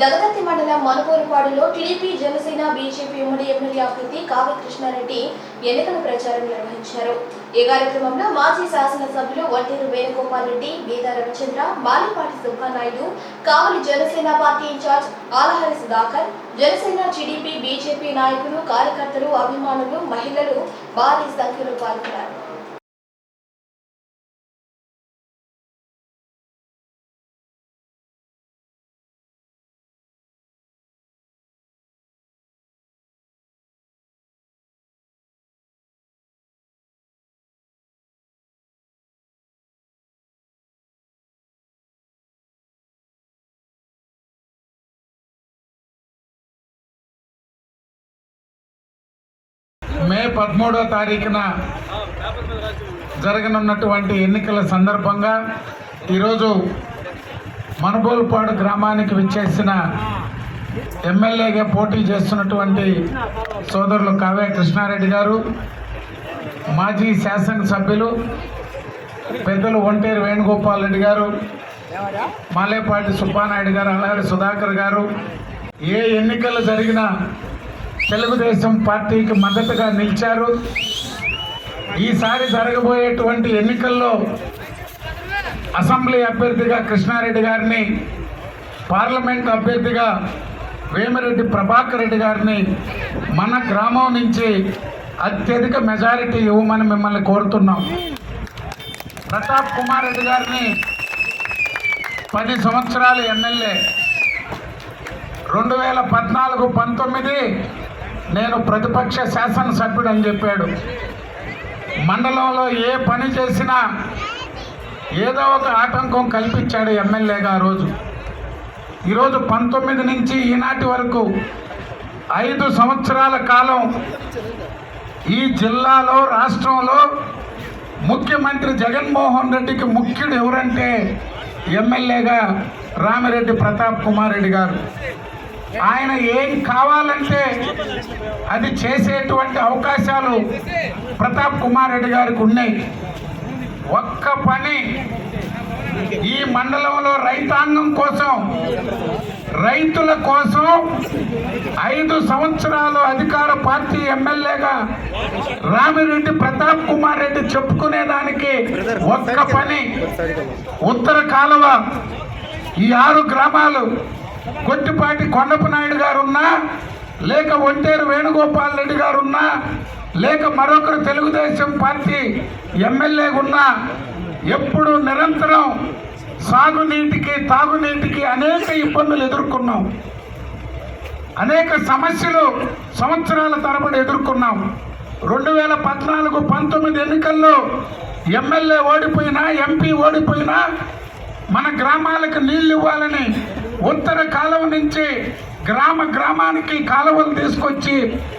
దగదత్తి మండలం మనుకూరుపాడులో TDP Janasena BJP ఉమ్మడి ఎమ్మెల్యే అభ్యర్థి కావ్య కృష్ణారెడ్డి ఎన్నికల ప్రచారం నిర్వహించారు. ఈ కార్యక్రమంలో మాజీ శాసనసభ్యులు Vadderu Venugopal Reddy Beeda Ravichandra Malipati Subbanaidu Kavali Janasena party incharge Alahari Sudhakar Janasena TDP BJP నాయకులు కార్యకర్తలు అభిమానులు మహిళలు భారీ సంఖ్యలో పాల్గొన్నారు. మే పదమూడో తారీఖున జరగనున్నటువంటి ఎన్నికల సందర్భంగా ఈరోజు మనుబోలుపాడు గ్రామానికి విచ్చేసిన ఎమ్మెల్యేగా పోటీ చేస్తున్నటువంటి సోదరులు కావ్య కృష్ణారెడ్డి గారు మాజీ శాసనసభ్యులు పెద్దలు ఒంటేరు వేణుగోపాల్ రెడ్డి గారు మాలేపాటి సుబ్బానాయుడు గారు అలాగే సుధాకర్ గారు. ఏ ఎన్నికలు జరిగినా తెలుగుదేశం పార్టీకి మద్దతుగా నిలిచారు. ఈసారి జరగబోయేటువంటి ఎన్నికల్లో అసెంబ్లీ అభ్యర్థిగా కృష్ణారెడ్డి గారిని పార్లమెంట్ అభ్యర్థిగా వేమిరెడ్డి ప్రభాకర్ రెడ్డి గారిని మన గ్రామం నుంచి అత్యధిక మెజారిటీ ఇవ్వమని మిమ్మల్ని కోరుతున్నాం. ప్రతాప్ కుమార్ రెడ్డి గారిని పది సంవత్సరాలు ఎమ్మెల్యే. రెండు వేల పద్నాలుగు పంతొమ్మిది నేను ప్రతిపక్ష శాసనసభ్యుడు అని చెప్పాడు. మండలంలో ఏ పని చేసినా ఏదో ఒక ఆటంకం కల్పించాడు ఎమ్మెల్యేగా ఆ రోజు. ఈరోజు పంతొమ్మిది నుంచి ఈనాటి వరకు ఐదు సంవత్సరాల కాలం ఈ జిల్లాలో రాష్ట్రంలో ముఖ్యమంత్రి జగన్మోహన్ రెడ్డికి ముఖ్యుడు ఎవరంటే ఎమ్మెల్యేగా రామిరెడ్డి ప్రతాప్ కుమార్ రెడ్డి గారు. ఆయన ఏం కావాలంటే అది చేసేటువంటి అవకాశాలు ప్రతాప్ కుమార్ రెడ్డి గారికి ఉన్నాయి. ఒక్క పని ఈ మండలంలో రైతాంగం కోసం రైతుల కోసం ఐదు సంవత్సరాలు అధికార పార్టీ ఎమ్మెల్యేగా రామిరెడ్డి ప్రతాప్ కుమార్ రెడ్డి చెప్పుకునేదానికి ఒక్క పని. ఉత్తర కాలువ ఈ ఆరు గ్రామాలు కొట్టిపాటి కొండపు నాయుడు గారు ఉన్నా లేక ఒంటేరు వేణుగోపాల్ రెడ్డి గారు ఉన్నా లేక మరొకరు తెలుగుదేశం పార్టీ ఎమ్మెల్యే ఉన్నా ఎప్పుడు నిరంతరం సాగునీటికి తాగునీటికి అనేక ఇబ్బందులు ఎదుర్కొన్నాం. అనేక సమస్యలు సంవత్సరాల తరబడి ఎదుర్కొన్నాం. రెండు వేల పద్నాలుగు పంతొమ్మిది ఎన్నికల్లో ఎమ్మెల్యే ఓడిపోయినా ఎంపీ ఓడిపోయినా మన గ్రామాలకు నీళ్ళు ఇవ్వాలని ఉత్తర కాలువ నుంచి గ్రామ గ్రామానికి కాలువలు తీసుకొచ్చి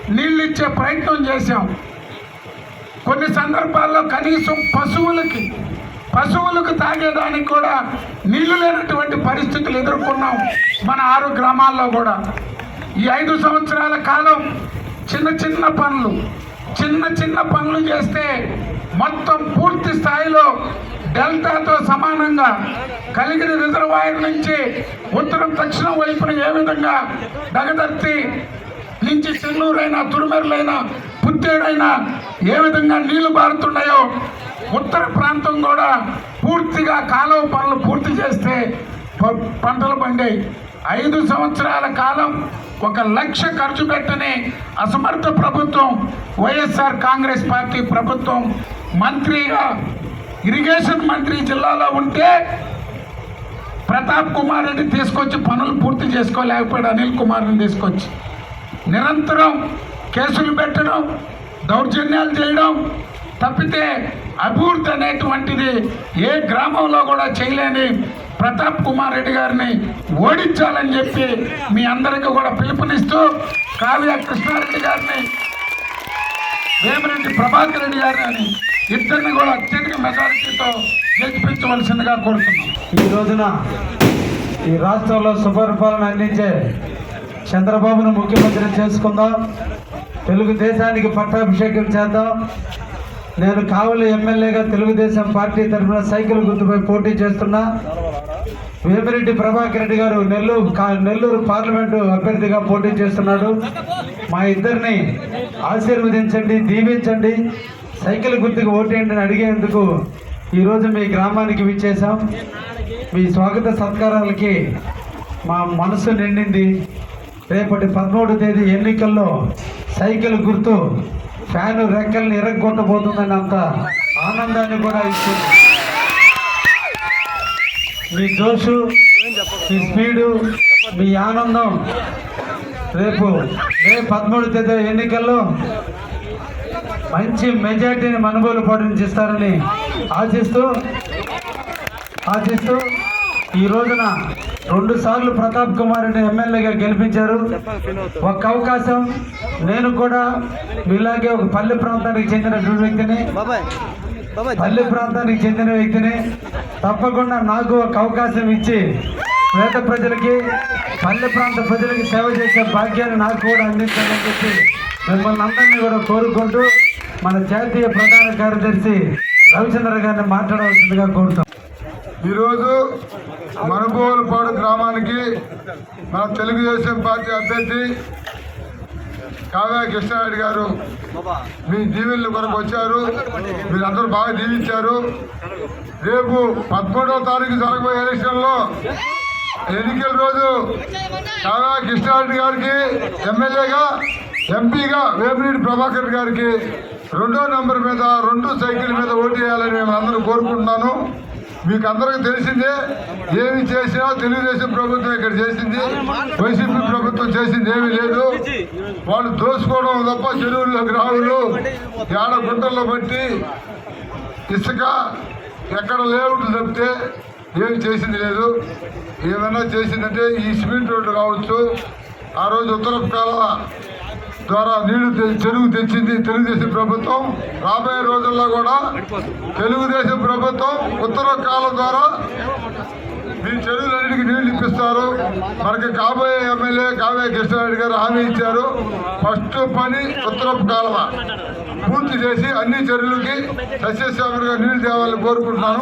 నీళ్ళు ఇచ్చే ప్రయత్నం చేశాం. కొన్ని సందర్భాల్లో కనీసం పశువులకి పశువులకు తాగేదానికి కూడా నీళ్ళు లేనటువంటి పరిస్థితులు ఎదుర్కొన్నాం మన ఆరు గ్రామాల్లో కూడా. ఈ ఐదు సంవత్సరాల కాలం చిన్న చిన్న పనులు చిన్న చిన్న పనులు చేస్తే మొత్తం పూర్తి స్థాయిలో డెల్టాతో సమానంగా కలిగిన రిజర్వాయర్ నుంచి ఉత్తరం దక్షిణం వైపున ఏ విధంగా దగదర్తి నుంచి చెన్నూరైనా తురుమెరులైనా పుత్తేడైనా ఏ విధంగా నీళ్ళు పారుతున్నాయో ఉత్తర ప్రాంతం కూడా పూర్తిగా కాలువ పనులు పూర్తి చేస్తే పంటలు పండాయి. ఐదు సంవత్సరాల కాలం ఒక లక్ష ఖర్చు పెట్టని అసమర్థ ప్రభుత్వం వైఎస్ఆర్ కాంగ్రెస్ పార్టీ ప్రభుత్వం మంత్రిగా ఇరిగేషన్ మంత్రి జిల్లాలో ఉంటే ప్రతాప్ కుమార్ రెడ్డి తీసుకొచ్చి పనులు పూర్తి చేసుకోలేకపోయాడు అనిల్ కుమార్ని తీసుకొచ్చి. నిరంతరం కేసులు పెట్టడం దౌర్జన్యాలు చేయడం తప్పితే అభివృద్ధి అనేటువంటిది ఏ గ్రామంలో కూడా చేయలేని ప్రతాప్ కుమార్ రెడ్డి గారిని ఓడించాలని చెప్పి మీ అందరికీ కూడా పిలుపునిస్తూ కావ్య కృష్ణారెడ్డి గారిని వేమిరెడ్డి ప్రభాకర్ రెడ్డి గారిని ఇద్దరిని కూడా అత్యధిక మెజారిటీతో గెలిపించవలసిందిగా కోరుతున్నాం. ఈ రోజున ఈ రాష్ట్రంలో సుపరిపాలన అందించే చంద్రబాబును ముఖ్యమంత్రి చేసుకుందాం. తెలుగుదేశానికి పట్టాభిషేకం చేద్దాం. నేను కావలి ఎమ్మెల్యేగా తెలుగుదేశం పార్టీ తరఫున సైకిల్ గుర్తుపై పోటీ చేస్తున్నా. వేమిరెడ్డి ప్రభాకర్ రెడ్డి గారు నెల్లూరు కా- నెల్లూరు పార్లమెంటు అభ్యర్థిగా పోటీ చేస్తున్నాడు. మా ఇద్దరిని ఆశీర్వదించండి దీవించండి. సైకిల్ గుర్తుకు ఓటేయండి అని అడిగేందుకు ఈరోజు మీ గ్రామానికి విచ్చేసాం మీ స్వాగత సత్కారాలకి మా మనసు నిండింది. రేపటి పదమూడు తేదీ ఎన్నికల్లో సైకిల్ గుర్తు ఫ్యాను రెక్కల్ని ఎరగొట్టబోతుందని అంత ఆనందాన్ని కూడా ఇస్తుంది. మీ జోషు మీ స్పీడు మీ ఆనందం. రేపు మే పదమూడు తేదీ ఎన్నికల్లో మంచి మెజార్టీని మనుగోలు పాటించిస్తారని ఆశిస్తూ ఆశిస్తూ ఈ రోజున రెండు సార్లు ప్రతాప్ కుమార్ ఎమ్మెల్యేగా గెలిపించారు. ఒక అవకాశం నేను కూడా మీలాగే ఒక పల్లె ప్రాంతానికి చెందినటువంటి వ్యక్తిని పల్లె ప్రాంతానికి చెందిన వ్యక్తిని తప్పకుండా నాకు ఒక అవకాశం ఇచ్చి పేద ప్రజలకి పల్లె ప్రాంత ప్రజలకి సేవ చేసే భాగ్యాన్ని నాకు కూడా అందించాలని చెప్పి మిమ్మల్ని అందరినీ కూడా కోరుకుంటూ మన జాతీయ ప్రధాన కార్యదర్శి రవిచంద్ర గారిని మాట్లాడవలసిందిగా కోరుతాం ఈరోజు మనుగోలుపాడు గ్రామానికి మన తెలుగుదేశం పార్టీ అభ్యర్థి కావ్య కృష్ణారెడ్డి గారు మీ దీవెనల కొరకు వచ్చారు మీరందరూ బాగా దీవించారు. రేపు పదమూడవ తారీఖు జరగబోయే ఎలక్షన్లో ఎన్నికల రోజు కావ్య కృష్ణారెడ్డి గారికి ఎమ్మెల్యేగా ఎంపీగా వేమిరెడ్డి ప్రభాకర్ గారికి రెండో నంబర్ మీద రెండు సైకిల్ మీద ఓటు వేయాలని మేము అందరూ కోరుకుంటున్నాను. మీకు అందరికీ తెలిసిందే ఏమి చేసినా తెలుగుదేశం ప్రభుత్వం ఇక్కడ చేసింది వైసీపీ ప్రభుత్వం చేసింది ఏమీ లేదు. వాళ్ళు దోసుకోవడం తప్ప చెరువుల్లో గ్రాములు ఏడ గుంటల్లో బట్టి ఇసుక ఎక్కడ లేవుట్లు తప్పితే ఏమి చేసింది లేదు. ఏమైనా చేసిందంటే ఈ సిమెంట్ రోడ్డు కావచ్చు ఆ రోజు ఉత్తరపు కాల ద్వారా నీళ్ళు తె- చెరువు తెచ్చింది తెలుగుదేశం ప్రభుత్వం. రాబోయే రోజుల్లో కూడా తెలుగుదేశం ప్రభుత్వం ఉత్తర కాలం ద్వారా మీ చెరువులన్నిటికీ నీళ్ళు ఇప్పిస్తారు. మనకి కాబోయే ఎమ్మెల్యే కావ్య కృష్ణారెడ్డి గారు హామీ ఇచ్చారు. ఫస్ట్ పని ఉత్తరపు కాలువ. పూర్తి చేసి అన్ని చెరువులకి సస్యశ్యామలుగా నీళ్ళు తేవాలని కోరుకుంటున్నాను.